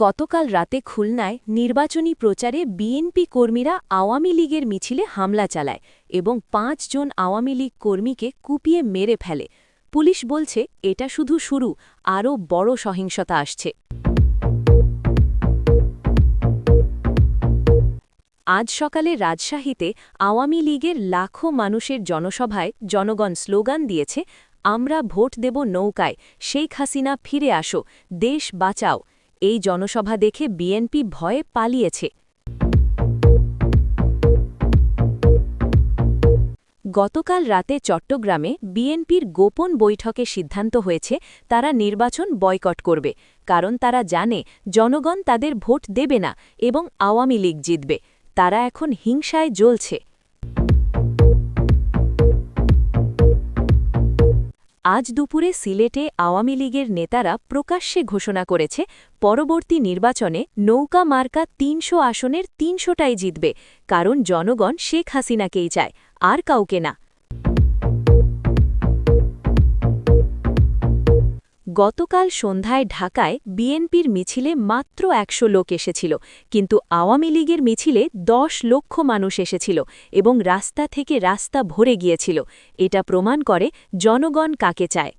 গতকাল রাতে খুলনায় নির্বাচনী প্রচারে বিএনপি কর্মীরা আওয়ামী লীগের মিছিলে হামলা চালায় এবং পাঁচজন আওয়ামী লীগ কর্মীকে কুপিয়ে মেরে ফেলে। পুলিশ বলছে, এটা শুধু শুরু, আরও বড় সহিংসতা আসছে। আজ সকালে রাজশাহীতে আওয়ামী লীগের লাখো মানুষের জনসভায় জনগণ স্লোগান দিয়েছে, আমরা ভোট দেব নৌকায়, শেখ হাসিনা ফিরে আসো, দেশ বাঁচাও। এই জনসভা দেখে বিএনপি ভয়ে পালিয়েছে। গতকাল রাতে চট্টগ্রামে বিএনপির গোপন বৈঠকে সিদ্ধান্ত হয়েছে, তারা নির্বাচন বয়কট করবে, কারণ তারা জানে জনগণ তাদের ভোট দেবে না এবং আওয়ামী লীগ জিতবে। তারা এখন হিংসায় জ্বলছে। আজ দুপুরে সিলেটে আওয়ামী লীগের নেতারা প্রকাশ্যে ঘোষণা করেছে, পরবর্তী নির্বাচনে নৌকা মার্কা তিনশো আসনের তিনশোটাই জিতবে, কারণ জনগণ শেখ হাসিনাকেই চায়, আর কাউকে না। গতকাল সন্ধ্যায় ঢাকায় বিএনপির মিছিলে মাত্র একশো লোক এসেছিল, কিন্তু আওয়ামী লীগের মিছিলে দশ লক্ষ মানুষ এসেছিল এবং রাস্তা থেকে রাস্তা ভরে গিয়েছিল। এটা প্রমাণ করে জনগণ কাকে চায়।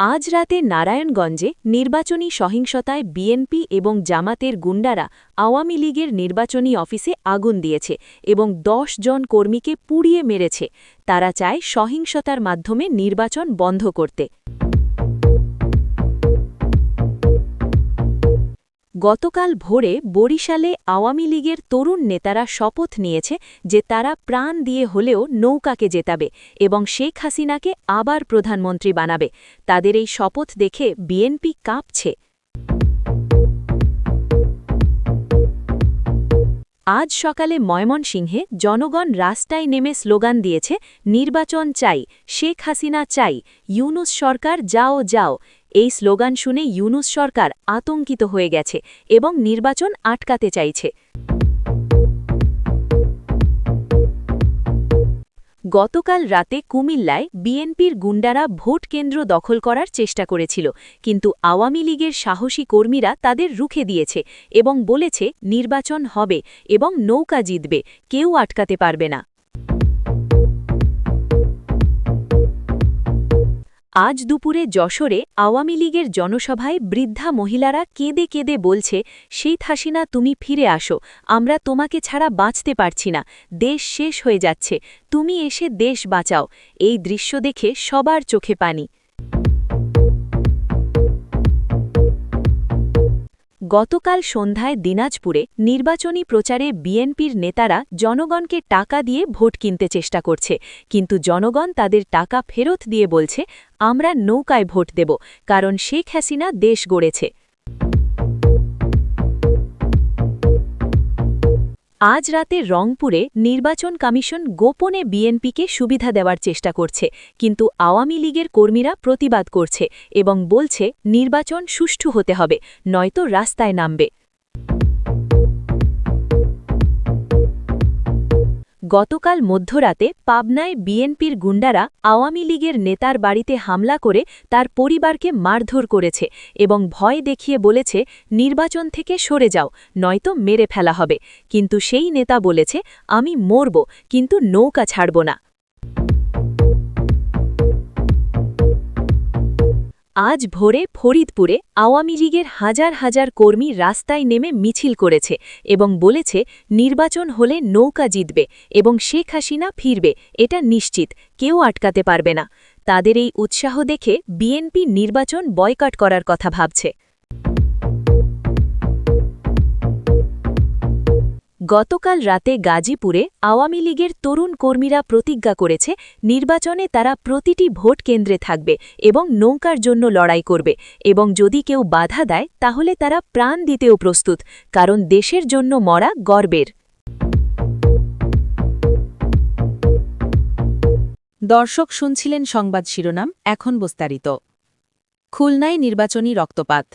আজ রাতে নারায়ণগঞ্জে নির্বাচনী সহিংসতায় বিএনপি এবং জামাতের গুন্ডারা আওয়ামী লীগের নির্বাচনী অফিসে আগুন দিয়েছে এবং দশ জন কর্মীকে পুড়িয়ে মেরেছে। তারা চায় সহিংসতার মাধ্যমে নির্বাচন বন্ধ করতে। গতকাল ভোরে বরিশালে আওয়ামী লীগের তরুণ নেতারা শপথ নিয়েছে যে তারা প্রাণ দিয়ে হলেও নৌকাকে জেতাবে এবং শেখ হাসিনাকে আবার প্রধানমন্ত্রী বানাবে। তাদের এই শপথ দেখে বিএনপি কাঁপছে। আজ সকালে ময়মনসিংহে জনগণ রাস্তায় নেমে স্লোগান দিয়েছে, নির্বাচন চাই, শেখ হাসিনা চাই, ইউনুস সরকার যাও যাও। এই স্লোগান শুনে ইউনুস সরকার আতঙ্কিত হয়ে গেছে এবং নির্বাচন আটকাতে চাইছে। গতকাল রাতে কুমিল্লায় বিএনপির গুন্ডারা ভোট কেন্দ্র দখল করার চেষ্টা করেছিল, কিন্তু আওয়ামী লীগের সাহসী কর্মীরা তাদের রুখে দিয়েছে এবং বলেছে, নির্বাচন হবে এবং নৌকা জিতবে, কেউ আটকাতে পারবে না। আজ দুপুরে যশোরে আওয়ামী লীগের জনসভায় বৃদ্ধা মহিলারা কেঁদে কেঁদে বলছে সেই থাসিনা তুমি ফিরে আসো, আমরা তোমাকে ছাড়া বাঁচতে পারছি না, দেশ শেষ হয়ে যাচ্ছে, তুমি এসে দেশ বাঁচাও। এই দৃশ্য দেখে সবার চোখে পানি। গতকাল সন্ধ্যায় দিনাজপুরে নির্বাচনী প্রচারে বিএনপির নেতারা জনগণকে টাকা দিয়ে ভোট কিনতে চেষ্টা করছে, কিন্তু জনগণ তাদের টাকা ফেরত দিয়ে বলছে, আমরা নৌকায় ভোট দেব, কারণ শেখ হাসিনা দেশ গড়েছে। আজ রাতে রংপুরে নির্বাচন কমিশন গোপনে বিএনপিকে সুবিধা দেওয়ার চেষ্টা করছে, কিন্তু আওয়ামী লীগের কর্মীরা প্রতিবাদ করছে এবং বলছে, নির্বাচন সুষ্ঠু হতে হবে, নয়তো রাস্তায় নামবে। গতকাল মধ্যরাতে পাবনায় বিএনপির গুন্ডারা আওয়ামী লীগের নেতার বাড়িতে হামলা করে তার পরিবারকে মারধর করেছে এবং ভয় দেখিয়ে বলেছে, নির্বাচন থেকে সরে যাও, নয়তো মেরে ফেলা হবে। কিন্তু সেই নেতা বলেছে, আমি মরব, কিন্তু নৌকা ছাড়ব না। আজ ভোরে ফরিদপুরে আওয়ামী লীগের হাজার হাজার কর্মী রাস্তায় নেমে মিছিল করেছে এবং বলেছে, নির্বাচন হলে নৌকা জিতবে এবং শেখ হাসিনা ফিরবে, এটা নিশ্চিত, কেউ আটকাতে পারবে না। তাদের এই উৎসাহ দেখে বিএনপি নির্বাচন বয়কট করার কথা ভাবছে। গতকাল রাতে গাজীপুরে আওয়ামী লীগের তরুণ কর্মীরা প্রতিজ্ঞা করেছে, নির্বাচনে তারা প্রতিটি ভোট কেন্দ্রে থাকবে এবং নৌকার জন্য লড়াই করবে এবং যদি কেউ বাধা দেয়, তাহলে তারা প্রাণ দিতেও প্রস্তুত, কারণ দেশের জন্য মরা গর্বের। দর্শক শুনছিলেন সংবাদ শিরোনাম, এখন বিস্তারিত। খুলনায় নির্বাচনী রক্তপাত।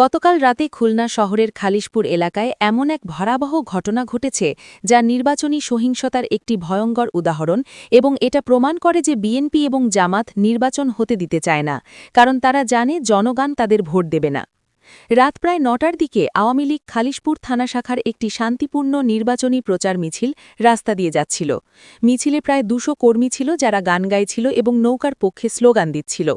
গতকাল রাতে খুলনা শহরের খালিশপুর এলাকায় এমন এক ভয়াবহ ঘটনা ঘটেছে, যা নির্বাচনী সহিংসতার একটি ভয়ঙ্কর উদাহরণ এবং এটা প্রমাণ করে যে বিএনপি এবং জামাত নির্বাচন হতে দিতে চায় না, কারণ তারা জানে জনগণ তাদের ভোট দেবে না। রাত প্রায় নটার দিকে আওয়ামী লীগ খালিশপুর থানা শাখার একটি শান্তিপূর্ণ নির্বাচনী প্রচার মিছিল রাস্তা দিয়ে যাচ্ছিল। মিছিলে প্রায় দুশো কর্মী ছিল যারা গান গাইছিল এবং নৌকার পক্ষে স্লোগান দিচ্ছিল।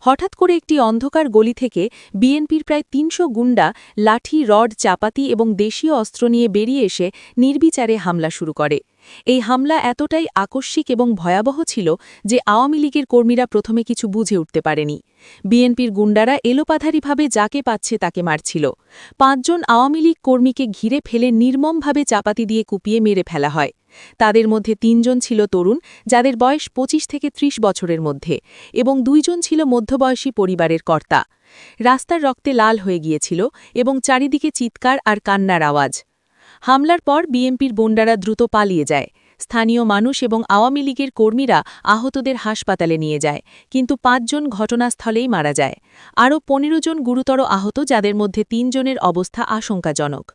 হঠাৎ করে একটি অন্ধকার গলি থেকে বিএনপির প্রায় তিনশো গুন্ডা লাঠি, রড, চাপাতি এবং দেশীয় অস্ত্র নিয়ে বেরিয়ে এসে নির্বিচারে হামলা শুরু করে। এই হামলা এতটাই আকস্মিক এবং ভয়াবহ ছিল যে আওয়ামী লীগের কর্মীরা প্রথমে কিছু বুঝে উঠতে পারেনি। বিএনপির গুন্ডারা এলোপাধারীভাবে যাকে পাচ্ছে তাকে মারছিল। পাঁচজন আওয়ামী লীগ কর্মীকে ঘিরে ফেলে নির্মমভাবে চাপাতি দিয়ে কুপিয়ে মেরে ফেলা হয়। তাদের মধ্যে তিনজন ছিল তরুণ, যাদের বয়স ২৫ থেকে ৩০ বছরের মধ্যে, এবং দুইজন ছিল মধ্যবয়সী পরিবারের কর্তা। রাস্তার রক্তে লাল হয়ে গিয়েছিল এবং চারিদিকে চিৎকার আর কান্নার আওয়াজ। হামলার পর বিএমপির বোন্ডারা দ্রুত পালিয়ে যায়। স্থানীয় মানুষ এবং আওয়ামী লীগের কর্মীরা আহতদের হাসপাতালে নিয়ে যায়, কিন্তু পাঁচজন ঘটনাস্থলেই মারা যায়। আরও পনেরো জন গুরুতর আহত, যাদের মধ্যে তিনজনের অবস্থা আশঙ্কাজনক।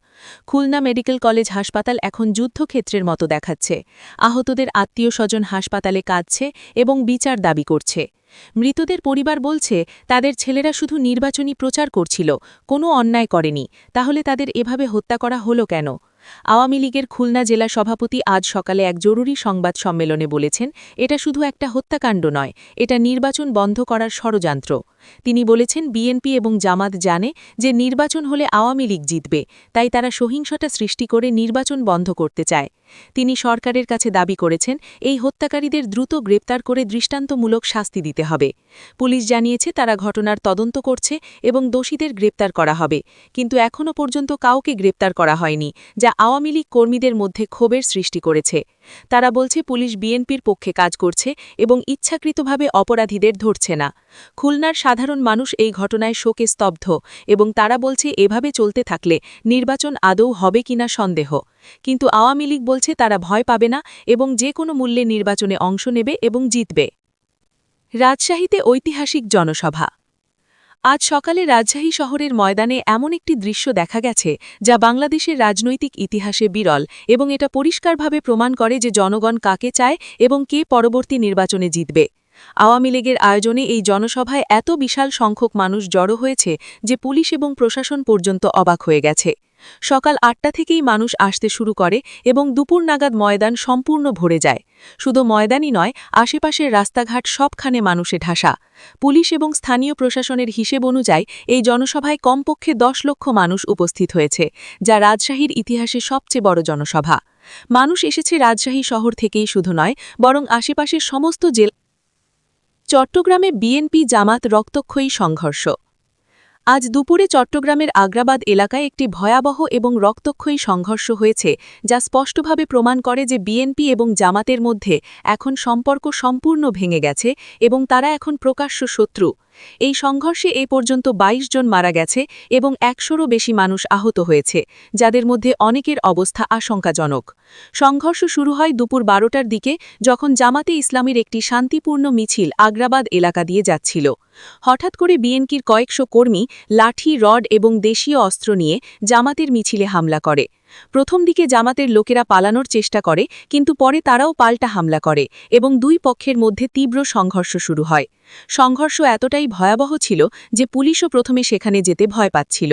খুলনা মেডিকেল কলেজ হাসপাতাল এখন যুদ্ধক্ষেত্রের মতো দেখাচ্ছে। আহতদের আত্মীয় স্বজন হাসপাতালে কাঁদছে এবং বিচার দাবি করছে। মৃতদের পরিবার বলছে, তাদের ছেলেরা শুধু নির্বাচনী প্রচার করছিল, কোনো অন্যায় করেনি, তাহলে তাদের এভাবে হত্যা করা হলো কেন? আওয়ামী লীগের খুলনা জেলা সভাপতি আজ সকালে এক জরুরি সংবাদ সম্মেলনে বলেছেন, এটা শুধু একটা হত্যাকাণ্ড নয়, এটা নির্বাচন বন্ধ করার ষড়যন্ত্র। তিনি বলেছেন, বিএনপি এবং জামাত জানে যে নির্বাচন হলে আওয়ামী লীগ জিতবে, তাই তারা সহিংসতা সৃষ্টি করে নির্বাচন বন্ধ করতে চায়। তিনি সরকারের কাছে দাবি করেছেন, এই হত্যাকারীদের দ্রুত গ্রেপ্তার করে দৃষ্টান্তমূলক শাস্তি দিতে হবে। পুলিশ জানিয়েছে, তারা ঘটনার তদন্ত করছে এবং দোষীদের গ্রেপ্তার করা হবে। কিন্তু এখনও পর্যন্ত কাউকে গ্রেপ্তার করা হয়নি, যা আওয়ামী লীগ কর্মীদের মধ্যে ক্ষোভের সৃষ্টি করেছে। তারা বলছে পুলিশ বিএনপির পক্ষে কাজ করছে এবং ইচ্ছাকৃতভাবে অপরাধীদের ধরছে না। খুলনার সাধারণ মানুষ এই ঘটনায় শোকে স্তব্ধ এবং তারা বলছে এভাবে চলতে থাকলে নির্বাচন আদৌ হবে কিনা সন্দেহ। কিন্তু আওয়ামী লীগ বলছে তারা ভয় পাবে না এবং যে কোনো মূল্যে নির্বাচনে অংশ নেবে এবং জিতবে। রাজশাহীতে ঐতিহাসিক জনসভা। আজ সকালে রাজশাহী শহরের ময়দানে এমন একটি দৃশ্য দেখা গেছে, যা বাংলাদেশের রাজনৈতিক ইতিহাসে বিরল এবং এটা পরিষ্কারভাবে প্রমাণ করে যে জনগণ কাকে চায় এবং কে পরবর্তী নির্বাচনে জিতবে। আওয়ামী লীগের আয়োজনে এই জনসভায় এত বিশাল সংখ্যক মানুষ জড়ো হয়েছে যে পুলিশ এবং প্রশাসন পর্যন্ত অবাক হয়ে গেছে। সকাল আটটা থেকেই মানুষ আসতে শুরু করে এবং দুপুর নাগাদ ময়দান সম্পূর্ণ ভরে যায়। শুধু ময়দানই নয়, আশেপাশের রাস্তাঘাট সবখানে মানুষে ঢাসা। পুলিশ এবং স্থানীয় প্রশাসনের হিসেব অনুযায়ী এই জনসভায় কমপক্ষে দশ লক্ষ মানুষ উপস্থিত হয়েছে, যা রাজশাহীর ইতিহাসে সবচেয়ে বড় জনসভা। মানুষ এসেছে রাজশাহী শহর থেকেই শুধু নয়, বরং আশেপাশের সমস্ত জেলা চট্টগ্রামে বিএনপি জামাত রক্তক্ষয়ী সংঘর্ষ। আজ দুপুরে চট্টগ্রামের আগ্রাবাদ এলাকায় একটি ভয়াবহ এবং রক্তক্ষয়ী সংঘর্ষ হয়েছে, যা স্পষ্টভাবে প্রমাণ করে যে বিএনপি এবং জামাতের মধ্যে এখন সম্পর্ক সম্পূর্ণ ভেঙে গেছে এবং তারা এখন প্রকাশ্য শত্রু। এই সংঘর্ষে এ পর্যন্ত ২২ জন মারা গেছে এবং একশোরও বেশি মানুষ আহত হয়েছে, যাদের মধ্যে অনেকের অবস্থা আশঙ্কাজনক। সংঘর্ষ শুরু হয় দুপুর বারোটার দিকে যখন জামাতে ইসলামের একটি শান্তিপূর্ণ মিছিল আগ্রাবাদ এলাকা দিয়ে যাচ্ছিল। হঠাৎ করে বিএনকির কয়েকশো কর্মী, লাঠি, রড এবং দেশীয় অস্ত্র নিয়ে জামাতের মিছিলে হামলা করে। প্রথম দিকে জামাতের লোকেরা পালানোর চেষ্টা করে, কিন্তু পরে তারাও পাল্টা হামলা করে এবং দুই পক্ষের মধ্যে তীব্র সংঘর্ষ শুরু হয়। সংঘর্ষ এতটাই ভয়াবহ ছিল যে পুলিশও প্রথমে সেখানে যেতে ভয় পাচ্ছিল।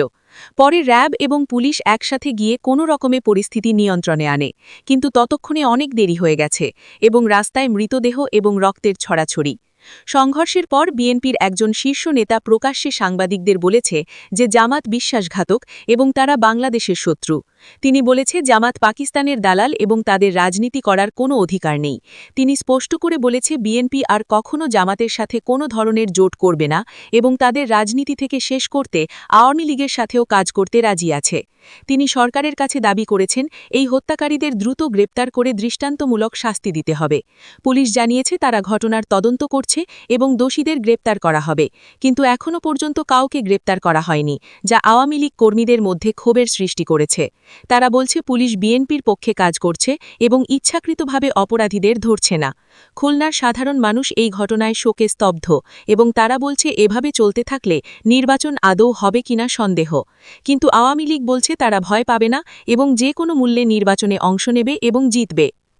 পরে র্যাব এবং পুলিশ একসাথে গিয়ে কোনো রকমে পরিস্থিতি নিয়ন্ত্রণে আনে, কিন্তু ততক্ষণে অনেক দেরি হয়ে গেছে এবং রাস্তায় মৃতদেহ এবং রক্তের ছড়াছড়ি। সংঘর্ষের পর বিএনপির একজন শীর্ষ নেতা প্রকাশ্যে সাংবাদিকদের বলেছে যে জামাত বিশ্বাসঘাতক এবং তারা বাংলাদেশের শত্রু। তিনি বলেছে, জামাত পাকিস্তানের দালাল এবং তাদের রাজনীতি করার কোনো অধিকার নেই। তিনি স্পষ্ট করে বলেছে, বিএনপি আর কখনো জামাতের সাথে কোনো ধরনের জোট করবে না এবং তাদের রাজনীতি থেকে শেষ করতে আওয়ামী লীগের সাথেও কাজ করতে রাজি আছে। তিনি সরকারের কাছে দাবি করেছেন, এই হত্যাকারীদের দ্রুত গ্রেপ্তার করে দৃষ্টান্তমূলক শাস্তি দিতে হবে। পুলিশ জানিয়েছে, তারা ঘটনার তদন্ত করছে এবং দোষীদের গ্রেপ্তার করা হবে। কিন্তু এখনও পর্যন্ত কাউকে গ্রেপ্তার করা হয়নি, যা আওয়ামী লীগ কর্মীদের মধ্যে ক্ষোভের সৃষ্টি করেছে। তারা বলছে, পুলিশ বিএনপির পক্ষে কাজ করছে এবং ইচ্ছাকৃতভাবে অপরাধীদের ধরছে না। খুলনার সাধারণ মানুষ এই ঘটনায় শোকে স্তব্ধ এবং তারা বলছে, এভাবে চলতে থাকলে নির্বাচন আদৌ হবে কিনা সন্দেহ। কিন্তু আওয়ামী লীগ বলছে তারা ভয় পাবে না এবং যে কোনো মূল্যে নির্বাচনে অংশ নেবে এবং জিতবে।